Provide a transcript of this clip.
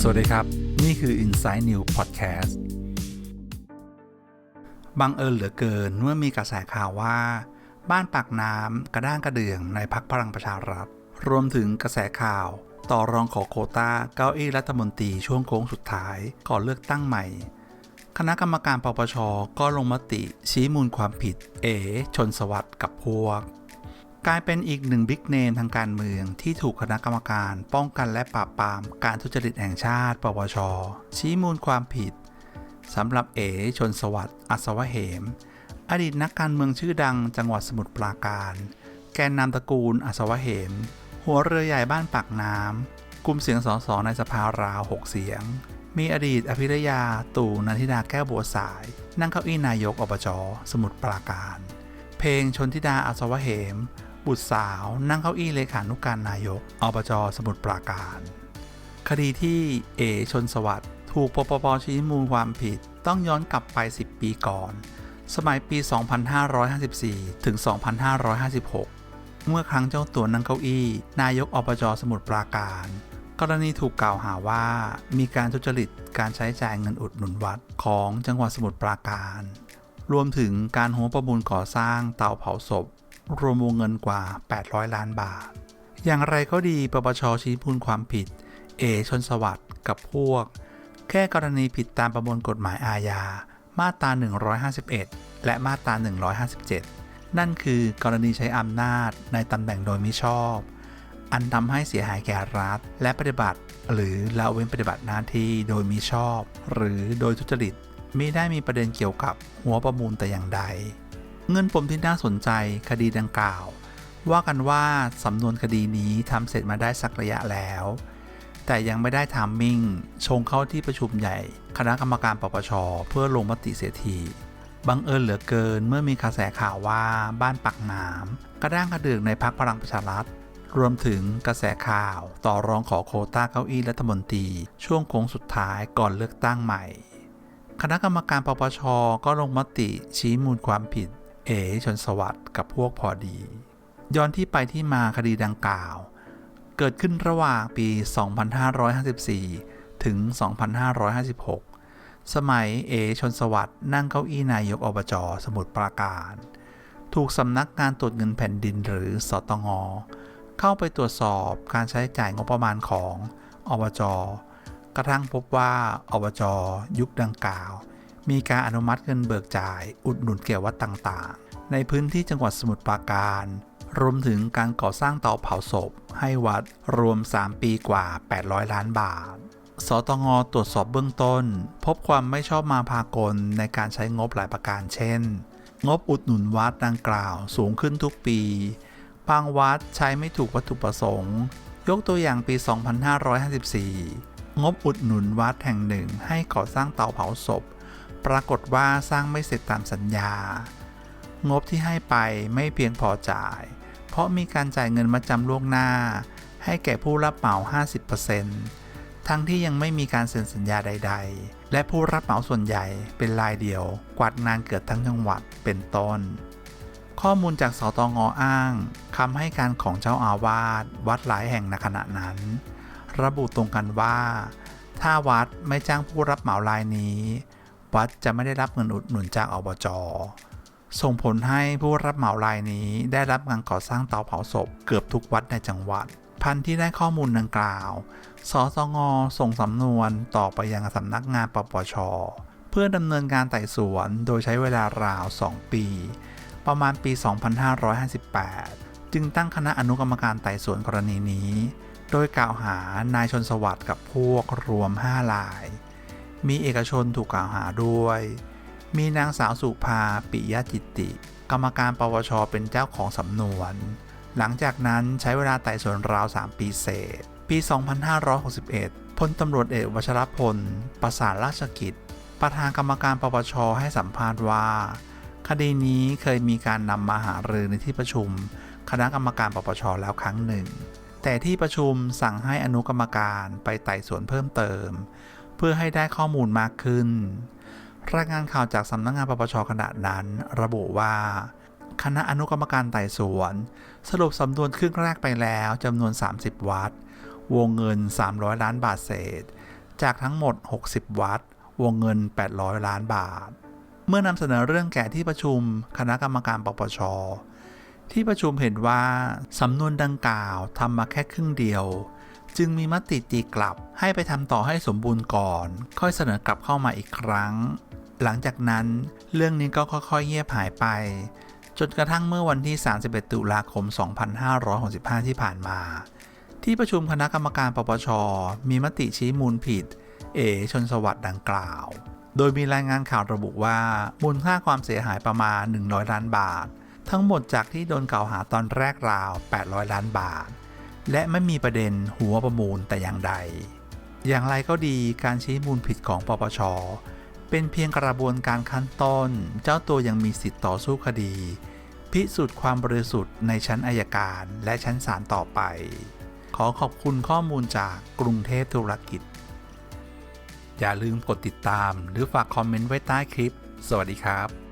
สวัสดีครับ นี่คือ Inside New Podcast บังเอิญเหลือเกินเมื่อมีกระแสข่าวว่า บ้านปากน้ำกระด้างกระเดื่องในพักพลังประชารัฐ รวมถึงกระแสข่าวต่อรองขอโคต้าเก้าอี้รัฐมนตรีช่วงโค้งสุดท้ายก่อนเลือกตั้งใหม่ คณะกรรมการปปชก็ลงมติชี้มูลความผิด เอ ชนสวัสดิ์กับพวก กลายเป็นอีกหนึ่งบิ๊กเนมทางการเมืองที่ถูกคณะกรรมการป้องกันและปราบปรามการทุจริตแห่งชาติ ปปช ชี้มูลความผิดสำหรับเอชนสวัสดิ์อัศวะเหม อดีตนักการเมืองชื่อดังจังหวัดสมุทรปราการ แกนนำตระกูลอัศวะเหม หัวเรือใหญ่บ้านปากน้ำกลุ่มเสียงสสในสภาราวหกเสียง มีอดีตอภิรยาตู่นันทิดาแก้วบัวสาย นั่งเก้าอี้นายกอบจสมุทรปราการ เพลงชนทิดาอัศวะเหม บุตรสาวนั่งเก้าอี้เลขานุการนายกอบจสมุทรปราการ คดีที่เอชนสวัสด์ถูกปปปชี้มูลความผิดต้องย้อนกลับไป 10 ปีก่อน สมัยปี 2554 ถึง 2556 เมื่อครั้งเจ้าตัวนั่งเก้าอี้ นายกอบจสมุทรปราการ กรณีถูกกล่าวหาว่า มีการทุจริตการใช้จ่ายเงินอุดหนุนวัดของจังหวัดสมุทรปราการ รวมถึงการหัวประมูลก่อสร้างเตาเผาศพ รวมวงเงินกว่า 800 ล้านบาท อย่างไรก็ดีปปชชี้มูลความผิด เอชนสวัสด์กับพวก แค่กรณีผิดตามประมวลกฎหมายอาญา มาตรา 151 และมาตรา 157 นั่นคือกรณีใช้อำนาจในตำแหน่งโดยมิชอบ อันทำให้เสียหายแก่รัฐ และปฏิบัติ หรือละเว้นปฏิบัติหน้าที่โดยมิชอบ หรือโดยทุจริตไม่ได้มีประเด็นเกี่ยวกับหัวประมูลแต่อย่างใด เงินปมที่น่าสนใจคดีดังกล่าว ว่ากันว่าสำนวนคดีนี้ทำเสร็จมาได้สักระยะแล้ว แต่ยังไม่ได้ทามมิ่ง ชงเข้าที่ประชุมใหญ่ คณะกรรมการปปช เพื่อลงมติเสียทีบังเอิญเหลือเกินเมื่อมีกระแสข่าวว่าบ้านปักน้ำกระด้างกระเดืองในพักพลังประชารัฐรวมถึงกระแสข่าวต่อรองขอโคต้าเก้าอี้รัฐมนตรี ช่วงโค้งสุดท้ายก่อนเลือกตั้งใหม่ คณะกรรมการปปชก็ลงมติชี้มูลความผิด เอชนสวัสดิ์กับพวกพอดี ย้อนที่ไปที่มาคดีดังกล่าว เกิดขึ้นระหว่างปี 2554 ถึง 2556 สมัยเอชนสวัสดิ์นั่งเก้าอี้นายกอบจสมุทรปราการ ถูกสำนักงานตรวจเงินแผ่นดินหรือสตงเข้าไปตรวจสอบการใช้จ่ายงบประมาณของอบจกระทั่งพบว่าอบจยุคดังกล่าว มีการอนุมัติเงินเบิกจ่าย อุดหนุนแก่วัดต่างๆ ในพื้นที่จังหวัดสมุทรปราการ รวมถึงการก่อสร้างเตาเผาศพ ให้วัดรวม 3 ปีกว่า 800 ล้านบาท สตงตรวจสอบเบื้องต้น พบความไม่ชอบมาพากลในการใช้งบหลายประการเช่น งบอุดหนุนวัดดังกล่าวสูงขึ้นทุกปี บางวัดใช้ไม่ถูกวัตถุประสงค์ ยกตัวอย่างปี 2554 งบอุดหนุนวัดแห่งหนึ่งให้ก่อสร้างเตาเผาศพ ปรากฏว่าสร้างไม่เสร็จตามสัญญา งบที่ให้ไปไม่เพียงพอจ่าย เพราะมีการจ่ายเงินมาจำล่วงหน้า ให้แก่ผู้รับเหมา 50%ทั้งที่ยังไม่มีการเซ็นสัญญาใด ๆ และผู้รับเหมาส่วนใหญ่เป็นรายเดียว กวาดงานเกิดทั้งจังหวัดเป็นต้น ข้อมูลจากสตงอ้างคำให้การของเจ้าอาวาสวัดหลายแห่งในขณะนั้น ระบุตรงกันว่า ถ้าวัดไม่จ้างผู้รับเหมารายนี้ วัดจะไม่ได้รับเงินอุดหนุนจากอบจส่งผลให้ผู้รับเหมารายนี้ได้รับงานก่อสร้างเตาเผาศพเกือบทุกวัดในจังหวัด พันที่ได้ข้อมูลดังกล่าว สสง ส่งสำนวนต่อไปยังสำนักงานปปช เพื่อดำเนินการไต่สวนโดยใช้เวลาราว 2 ปี ประมาณปี 2558 จึงตั้งคณะอนุกรรมการไต่สวนกรณีนี้ โดยกล่าวหานายชนสวัสดิ์กับพวกรวม 5 ราย มีเอกชนถูกกล่าวหาด้วย มีนางสาวสุภาปิยจิตติ กรรมการปวชเป็นเจ้าของสำนวน หลังจากนั้นใช้เวลาไต่สวนราว 3 ปีเศษ ปี 2561พลตำรวจเอกวชรพล ประสานราชกิจ ประธานกรรมการปปชให้สัมภาษณ์ว่า คดีนี้เคยมีการนำมาหารือในที่ประชุม คณะกรรมการปปชแล้วครั้งหนึ่ง แต่ที่ประชุมสั่งให้อนุกรรมการไปไต่สวนเพิ่มเติม เพื่อให้ได้ข้อมูลมากขึ้น รายงานข่าวจากสำนักงานปปชขณะนั้น ระบุว่าคณะอนุกรรมการไต่สวน สรุปสำนวนครึ่งแรกไปแล้วจำนวน 30 วัด วงเงิน 300 ล้านบาทเศษ จากทั้งหมด 60 วัด วงเงิน 800 ล้านบาท เมื่อนำเสนอเรื่องแก่ที่ประชุมคณะกรรมการปปช ที่ประชุมเห็นว่าสำนวนดังกล่าวทำมาแค่ครึ่งเดียว จึงมีมติตีกลับให้ไปทำต่อให้สมบูรณ์ก่อน ค่อยเสนอกลับเข้ามาอีกครั้ง หลังจากนั้นเรื่องนี้ก็ค่อยๆเงียบหายไป จนกระทั่งเมื่อวันที่ 31 ตุลาคม 2565 ที่ผ่านมา ที่ประชุมคณะกรรมการปปช มีมติชี้มูลผิด เอ ชนสวัสด์ดังกล่าว โดยมีรายงานข่าวระบุว่ามูลค่าความเสียหายประมาณ 100 ล้านบาท ทั้งหมดจากที่โดนกล่าวหาตอนแรกราว 800 ล้านบาท และไม่มีประเด็นหัวประมูลแต่อย่างใด อย่างไรก็ดีการชี้มูลผิดของปปช เป็นเพียงกระบวนการขั้นต้น เจ้าตัวยังมีสิทธิ์ต่อสู้คดี พิสูจน์ความบริสุทธิ์ในชั้นอายการและชั้นศาลต่อไป ขอขอบคุณข้อมูลจากกรุงเทพธุรกิจ อย่าลืมกดติดตามหรือฝากคอมเมนต์ไว้ใต้คลิป สวัสดีครับ